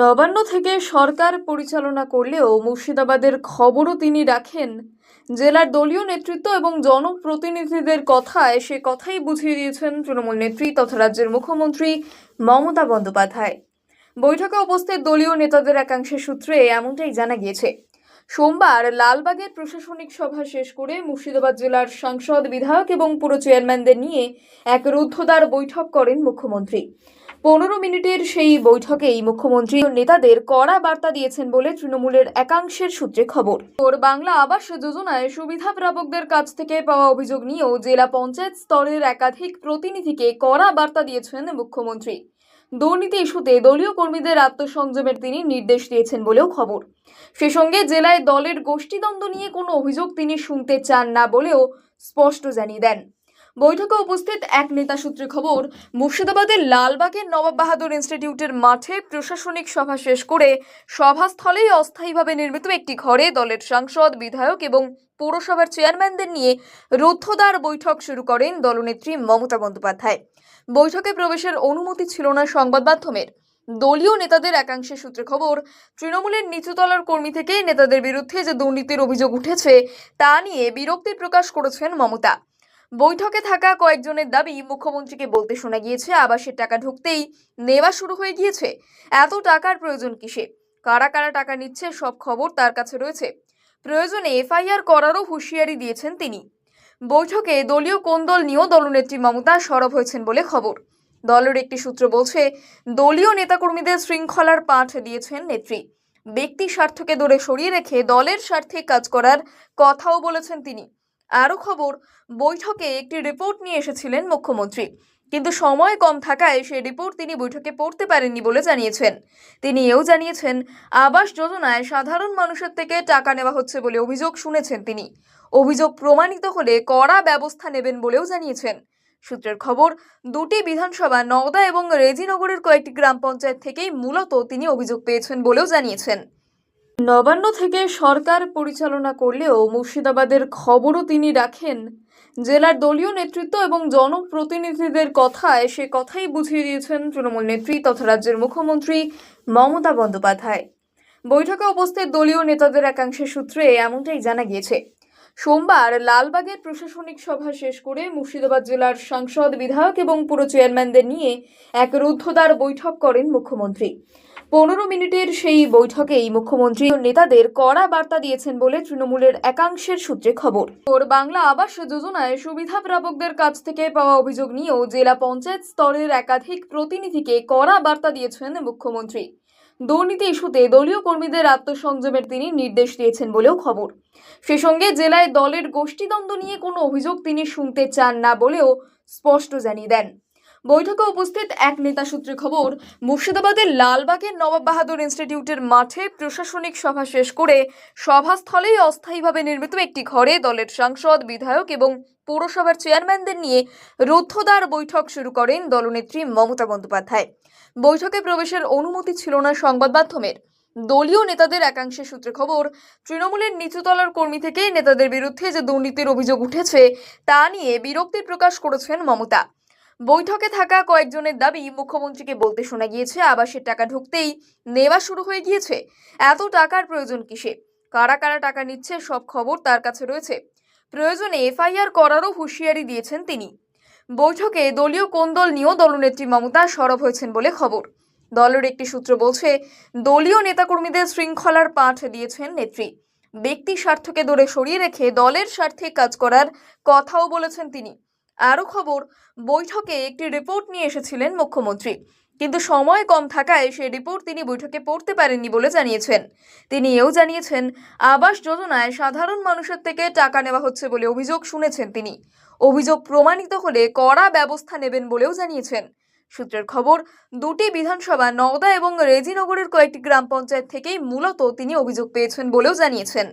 নবান্ন থেকে সরকার পরিচালনা করলেও মুর্শিদাবাদের খবরও তিনি রাখেন। জেলার দলীয় নেতৃত্ব এবং জনপ্রতিনিধিদের কথায় সে কথাই বুঝিয়ে দিয়েছেন তৃণমূল নেত্রী তথা রাজ্যের মুখ্যমন্ত্রী মমতা বন্দ্যোপাধ্যায়। বৈঠকে উপস্থিত দলীয় নেতাদের একাংশের সূত্রে এমনটাই জানা গিয়েছে। সোমবার লালবাগের প্রশাসনিক সভা শেষ করে মুর্শিদাবাদ জেলার সাংসদ, বিধায়ক এবং পুরো চেয়ারম্যানদের নিয়ে এক রুদ্ধদ্বার বৈঠক করেন মুখ্যমন্ত্রী। পনেরো মিনিটের সেই বৈঠকেই মুখ্যমন্ত্রী নেতাদের কড়া বার্তা দিয়েছেন বলে তৃণমূলের একাংশের সূত্রে খবর। ওর বাংলা আবাস যোজনায় সুবিধা প্রাপকদের কাছ থেকে পাওয়া অভিযোগ নিয়েও জেলা পঞ্চায়েত স্তরের একাধিক প্রতিনিধিকে কড়া বার্তা দিয়েছেন মুখ্যমন্ত্রী। দুর্নীতি ইস্যুতে দলীয় কর্মীদের আত্মসংযমের তিনি নির্দেশ দিয়েছেন বলেও খবর। সে সঙ্গে জেলায় দলের গোষ্ঠীদ্বন্দ্ব নিয়ে কোনো অভিযোগ তিনি শুনতে চান না বলেও স্পষ্ট জানিয়ে দেন। বৈঠকে উপস্থিত এক নেতা সূত্রে খবর, মুর্শিদাবাদের লালবাগের নবাব বাহাদুর ইনস্টিটিউটের মাঠে প্রশাসনিক সভা শেষ করে সভাস্থলেই অস্থায়ীভাবে নির্মিত একটি ঘরে দলের সাংসদ, বিধায়ক এবং পৌরসভার চেয়ারম্যানদের নিয়ে রুদ্ধদ্বার বৈঠক শুরু করেন দলনেত্রী মমতা বন্দ্যোপাধ্যায়। বৈঠকে প্রবেশের অনুমতি ছিল না সংবাদ মাধ্যমের। দলীয় নেতাদের একাংশের সূত্রে খবর, তৃণমূলের নিচুতলার কর্মী থেকে নেতাদের বিরুদ্ধে যে দুর্নীতির অভিযোগ উঠেছে, তা নিয়ে বিরক্তি প্রকাশ করেছেন মমতা। বৈঠকে থাকা কয়েকজনের দাবি মুখ্যমন্ত্রীকে বলতে শোনা গিয়েছে, আবাসের টাকা ঢুকতেই নেওয়া শুরু হয়ে গিয়েছে। এত টাকার প্রয়োজন কিসে? কারা কারা টাকা নিচ্ছে সব খবর তার কাছে রয়েছে। প্রয়োজনে এফআইআর করারও হুঁশিয়ারি দিয়েছেন তিনি। বৈঠকে দলীয় কোন্দল নিয়েও দলনেত্রী মমতা সরব হয়েছেন বলে খবর। দলের একটি সূত্র বলছে, দলীয় নেতাকর্মীদের শৃঙ্খলার পাঠ দিয়েছেন নেত্রী। ব্যক্তি স্বার্থকে দূরে সরিয়ে রেখে দলের স্বার্থে কাজ করার কথাও বলেছেন তিনি। আরও খবর, বৈঠকে একটি রিপোর্ট নিয়ে এসেছিলেন মুখ্যমন্ত্রী। কিন্তু সময় কম থাকায় সেই রিপোর্ট তিনি বৈঠকে পড়তে পারেননি বলে জানিয়েছেন। তিনি এও জানিয়েছেন, আবাস যোজনায় সাধারণ মানুষের থেকে টাকা নেওয়া হচ্ছে বলে অভিযোগ শুনেছেন তিনি। অভিযোগ প্রমাণিত হলে কড়া ব্যবস্থা নেবেন বলেও জানিয়েছেন। সূত্রের খবর, দুটি বিধানসভা, নওদা এবং রেজিনগরের কয়েকটি গ্রাম পঞ্চায়েত থেকেই মূলত তিনি অভিযোগ পেয়েছেন বলেও জানিয়েছেন। নবান্ন থেকে সরকার পরিচালনা করলেও মুর্শিদাবাদের খবরও তিনি রাখেন। জেলার দলীয় নেতৃত্ব এবং জনপ্রতিনিধিদের কথায় সে কথাই বুঝিয়ে দিয়েছেন তৃণমূল নেত্রী তথা রাজ্যের মুখ্যমন্ত্রী মমতা বন্দ্যোপাধ্যায়। বৈঠকে উপস্থিত দলীয় নেতাদের একাংশের সূত্রে এমনটাই জানা গিয়েছে। সোমবার লালবাগের প্রশাসনিক সভা শেষ করে মুর্শিদাবাদ জেলার সাংসদ, বিধায়ক এবং পুরো চেয়ারম্যানদের নিয়ে এক রুদ্ধদ্বার বৈঠক করেন মুখ্যমন্ত্রী। পনেরো মিনিটের সেই বৈঠকেই মুখ্যমন্ত্রী নেতাদের কড়া বার্তা দিয়েছেন বলে তৃণমূলের একাংশের সূত্রে খবর। ওর বাংলা আবাস যোজনায় সুবিধা প্রাপকদের কাছ থেকে পাওয়া অভিযোগ নিয়েও জেলা পঞ্চায়েত স্তরের একাধিক প্রতিনিধিকে কড়া বার্তা দিয়েছেন মুখ্যমন্ত্রী। দুর্নীতি ইস্যুতে দলীয় কর্মীদের আত্মসংযমের তিনি নির্দেশ দিয়েছেন বলেও খবর। সে সঙ্গে জেলায় দলের গোষ্ঠীদ্বন্দ্ব নিয়ে কোনো অভিযোগ তিনি শুনতে চান না বলেও স্পষ্ট জানিয়ে দেন। বৈঠকে উপস্থিত এক নেতা সূত্রে খবর, মুর্শিদাবাদের লালবাগের নবাব বাহাদুর ইনস্টিটিউটের মাঠে প্রশাসনিক সভা শেষ করে সভাস্থলেই অস্থায়ীভাবে নির্মিত একটি ঘরে দলের সাংসদ, বিধায়ক এবং পৌরসভার চেয়ারম্যানদের নিয়ে রুদ্ধদ্বার বৈঠক শুরু করেন দলনেত্রী মমতা বন্দ্যোপাধ্যায়। বৈঠকে প্রবেশের অনুমতি ছিল না সংবাদ মাধ্যমের। দলীয় নেতাদের একাংশের সূত্রে খবর, তৃণমূলের নিচুতলার কর্মী থেকে নেতাদের বিরুদ্ধে যে দুর্নীতির অভিযোগ উঠেছে, তা নিয়ে বিরক্তি প্রকাশ করেছেন মমতা। বৈঠকে থাকা কয়েকজনের দাবি মুখ্যমন্ত্রীকে বলতে শোনা গিয়েছে, আবাসের টাকা ঢুকতেই নেওয়া শুরু হয়ে গিয়েছে। এত টাকার প্রয়োজন কিসে? কারা কারা টাকা নিচ্ছে সব খবর তার কাছে রয়েছে। প্রয়োজনে এফআইআর করারও হুঁশিয়ারি দিয়েছেন তিনি। বৈঠকে দলীয় কোন্দল নিয়েও দলনেত্রী মমতা সরব হয়েছেন বলে খবর। দলের একটি সূত্র বলছে, দলীয় নেতাকর্মীদের শৃঙ্খলার পাঠ দিয়েছেন নেত্রী। ব্যক্তি স্বার্থকে দূরে সরিয়ে রেখে দলের স্বার্থে কাজ করার কথাও বলেছেন তিনি। আরও খবর, বৈঠকে একটি রিপোর্ট নিয়ে এসেছিলেন মুখ্যমন্ত্রী। কিন্তু সময় কম থাকায় সেই রিপোর্ট তিনি বৈঠকে পড়তে পারেননি বলে জানিয়েছেন। তিনি এও জানিয়েছেন, আবাস যোজনায় সাধারণ মানুষের থেকে টাকা নেওয়া হচ্ছে বলে অভিযোগ শুনেছেন তিনি। অভিযোগ প্রমাণিত হলে কড়া ব্যবস্থা নেবেন বলেও জানিয়েছেন। সূত্রের খবর, দুটি বিধানসভা, নওদা এবং রেজিনগরের কয়েকটি গ্রাম পঞ্চায়েত থেকেই মূলত তিনি অভিযোগ পেয়েছেন বলেও জানিয়েছেন।